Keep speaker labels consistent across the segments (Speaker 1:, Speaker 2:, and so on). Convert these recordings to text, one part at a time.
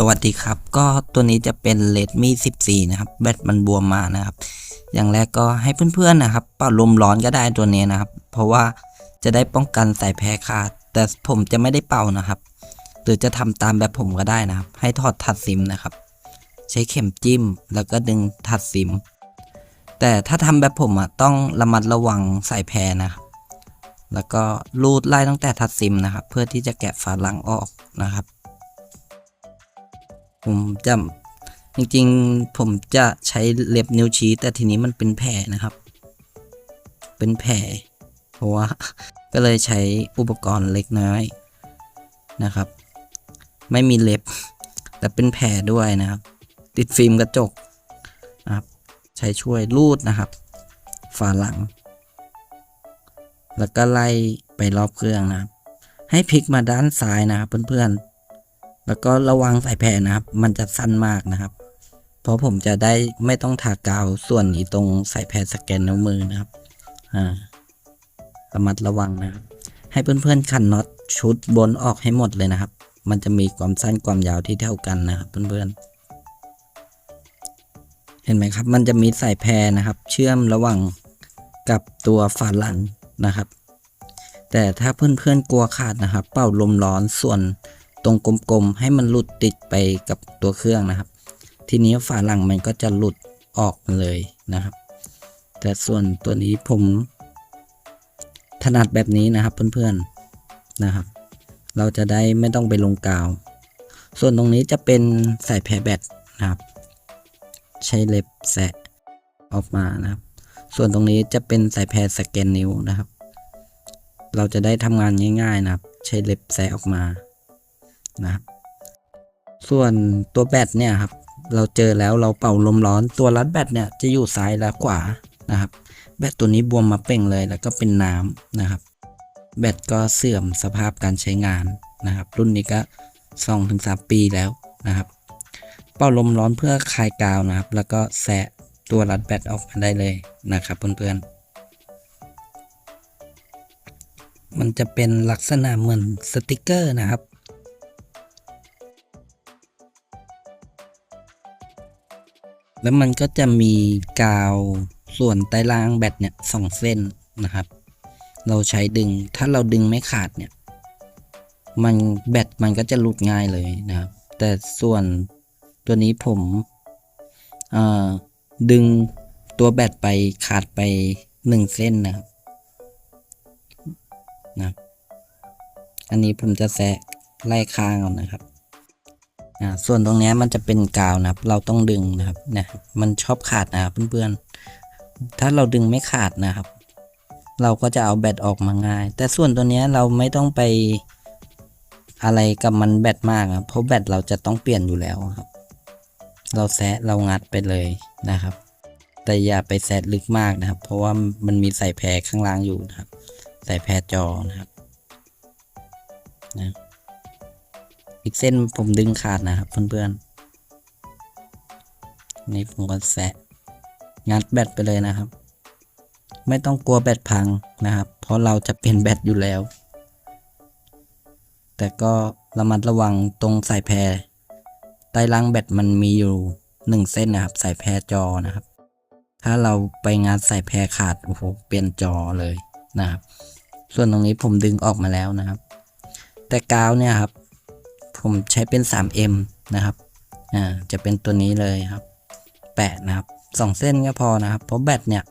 Speaker 1: สวัสดีครับ ก็ตัวนี้จะเป็น Redmi 14 นะครับ แบตมันบวมมานะครับ อย่างแรกก็ให้เพื่อนๆนะครับเป่าลมร้อนก็ได้ตัวนี้นะครับ เพราะว่าจะได้ป้องกันสายแพ้ขาด แต่ผมจะไม่ได้เป่านะครับ หรือจะทำตามแบบผมก็ได้นะครับ ให้ถอดถัดซิมนะครับ ใช้เข็มจิ้มแล้วก็ดึงถัดซิม แต่ถ้าทำแบบผมอะต้องระมัดระวังสายแพ้นะครับ แล้วก็รูดไล่ตั้งแต่ทัดซิมนะครับ เพื่อที่จะแกะฝาหลังออกนะครับ ผมจะจริงๆ ผมจะใช้เล็บนิ้วชี้ แต่ทีนี้มันเป็นแผลนะครับ เป็นแผลเพราะว่า ก็เลยใช้อุปกรณ์เล็กน้อยนะครับ ไม่มีเล็บ แต่เป็นแผลด้วยนะครับ ติดฟิล์มกระจกนะครับ ใช้ช่วยรูดนะครับฝาหลัง แล้วก็ไล่ไปรอบเครื่องนะครับ ให้พลิกมาด้านซ้ายนะครับเพื่อนๆ แล้วก็ระวังใสายแผ่นะครับ มันจะสั้นมากนะครับ เพราะผมจะได้ไม่ต้องทากาวส่วนนี้ตรงใสายแผ่สแกนนิ้วมือนะครับ อ่าระมัดระวังนะครับ ให้เพื่อนๆขันน็อตชุดบนออกให้หมดเลยนะครับ มันจะมีความสั้นความยาวที่เท่ากันนะครับ เพื่อนๆเห็นไหมครับ มันจะมีสายแพรนะครับ เชื่อมระหว่างกับตัวฝาหลังนะครับ แต่ถ้าเพื่อนๆกลัวขาดนะครับ เป่าลมร้อนส่วน ตรงกลมๆ ให้มันหลุดติดไปกับตัวเครื่องนะครับ ทีนี้ฝาหลังมันก็จะหลุดออกมาเลยนะครับ แต่ส่วนตัวนี้ผมถนัดแบบนี้นะครับเพื่อนๆนะครับ เราจะได้ไม่ต้องไปลงกาว ส่วนตรงนี้จะเป็นสายแพรแบตนะครับ ใช้เล็บแสะออกมานะครับ ส่วนตรงนี้จะเป็นสายแพรสแกนนิ้วนะครับ เราจะได้ทำงานง่าย ๆนะครับ ใช้เล็บแสะออกมา นะครับส่วนตัวแบตเนี่ยครับ เราเจอแล้วเราเป่าลมร้อนตัวรัดแบตเนี่ยจะอยู่ซ้ายและขวานะครับ แบตตัวนี้บวมมาเป่งเลยแล้วก็เป็นน้ำนะครับ แบตก็เสื่อมสภาพการใช้งานนะครับ รุ่นนี้ก็2-3ปีแล้วนะครับ เป่าลมร้อนเพื่อคลายกาวนะครับ แล้วก็แสะตัวรัดแบตออกมาได้เลยนะครับเพื่อนๆมันจะเป็นลักษณะเหมือนสติกเกอร์นะครับ แล้วมันก็จะมีกาวส่วนใต้ล่างแบตเนี่ยสองเส้นนะครับ เราใช้ดึงถ้าเราดึงไม่ขาดเนี่ย มันแบตมันก็จะหลุดง่ายเลยนะครับ แต่ส่วนตัวนี้ผมเออดึงตัวแบตไปขาดไปหนึ่งเส้นนะครับนะอันนี้ผมจะแซะไล่ข้างเอานะครับ อ่าส่วนตรงนี้มันจะเป็นกาวนะครับ เราต้องดึงนะครับเนี่ยมันชอบขาดนะครับเพื่อนๆ ถ้าเราดึงไม่ขาดนะครับ เราก็จะเอาแบตออกมาง่าย แต่ส่วนตัวนี้เราไม่ต้องไปอะไรกับมันแบตมากครับเพราะแบตเราจะต้องเปลี่ยนอยู่แล้วครับ เราแซะเรางัดไปเลยนะครับ แต่อย่าไปแซะลึกมากนะครับ เพราะว่ามันมีใสายแพรข้างล่างอยู่นะครับ ใสายแพรจอนะครับนะ อีกเส้นผมดึงขาดนะครับเพื่อนๆนี่ผมก็แซะงัดแบตไปเลยนะครับ ไม่ต้องกลัวแบตพังนะครับ เพราะเราจะเปลี่ยนแบตอยู่แล้ว แต่ก็ระมัดระวังตรงสายแพรใต้ล่างแบตมันมีอยู่หนึ่งเส้นนะครับ สายแพรจอนะครับ ถ้าเราไปงานสายแพรขาดโอ้โหเปลี่ยนจอเลยนะครับ ส่วนตรงนี้ผมดึงออกมาแล้วนะครับ แต่กาวเนี่ยครับ ผมใช้เป็น 3M นะครับอ่าจะเป็นตัวนี้เลยครับ แปะนะครับสองเส้นก็พอนะครับ เพราะแบตเนี่ย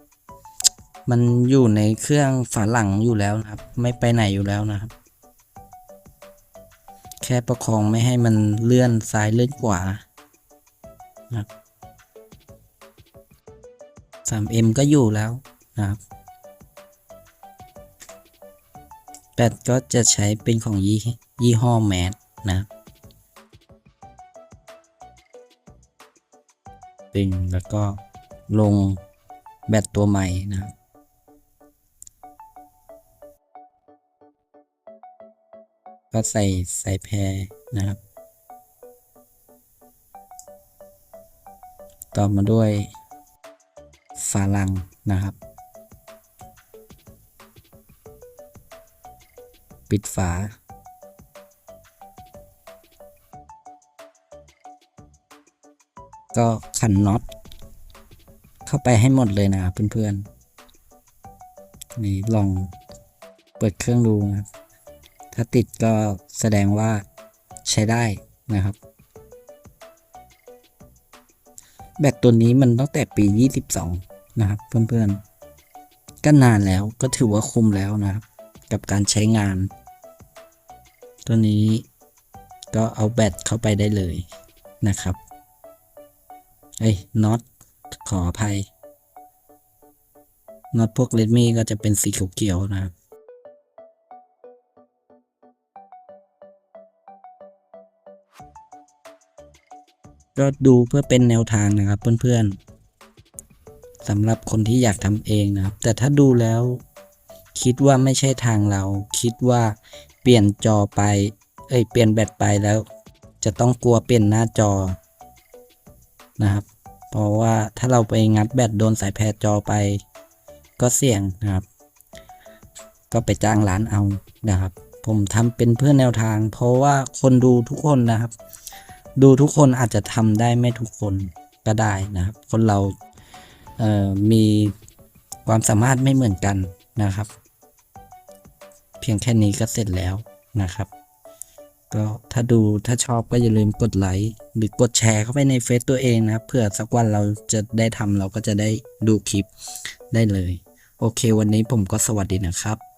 Speaker 1: มันอยู่ในเครื่องฝาหลังอยู่แล้วนะครับ ไม่ไปไหนอยู่แล้วนะครับ แค่ประคองไม่ให้มันเลื่อนซ้ายเลื่อนขวานะครับ 3M ก็อยู่แล้วนะครับแบตก็จะใช้เป็นของยี่ยี่ห้อแมสนะครับ ดึงแล้วก็ลงแบตตัวใหม่นะครับก็ใส่ใส่แพรนะครับ ต่อมาด้วยฝาลังนะครับ ปิดฝา ก็ขันน็อตเข้าไปให้หมดเลยนะครับเพื่อนๆนี่ลองเปิดเครื่องดูนะครับ ถ้าติดก็แสดงว่าใช้ได้นะครับ แบตตัวนี้มันตั้งแต่ปี 22 นะครับ เพื่อนๆ ก็นานแล้วก็ถือว่าคุ้มแล้วนะครับ กับการใช้งาน ตัวนี้ก็เอาแบตเข้าไปได้เลยนะครับ เอ้ยน็อตขออภัยน็อตพวกเลดมี่ก็จะเป็นสีเขียวๆนะครับก็ดูเพื่อเป็นแนวทางนะครับเพื่อนๆสำหรับคนที่อยากทำเองนะครับ แต่ถ้าดูแล้วคิดว่าไม่ใช่ทางเรา คิดว่าเปลี่ยนจอไป เอ้ยเปลี่ยนแบตไปแล้ว จะต้องกลัวเปลี่ยนหน้าจอ นะครับ เพราะว่าถ้าเราไปงัดแบตโดนสายแพรจอไป ก็เสี่ยงนะครับ ก็ไปจ้างร้านเอานะครับ ผมทำเป็นเพื่อแนวทาง เพราะว่าคนดูทุกคนนะครับ ดูทุกคนอาจจะทำได้ไม่ทุกคนก็ได้นะครับ คนเราเอ่อมีความสามารถไม่เหมือนกันนะครับ เพียงแค่นี้ก็เสร็จแล้วนะครับ ก็ถ้าดูถ้าชอบก็อย่าลืมกดไลค์หรือกดแชร์เข้าไปในเฟซตัวเองนะครับเผื่อสักวันเราจะได้ทำเราก็จะได้ดูคลิปได้เลย โอเค วันนี้ผมก็สวัสดีนะครับ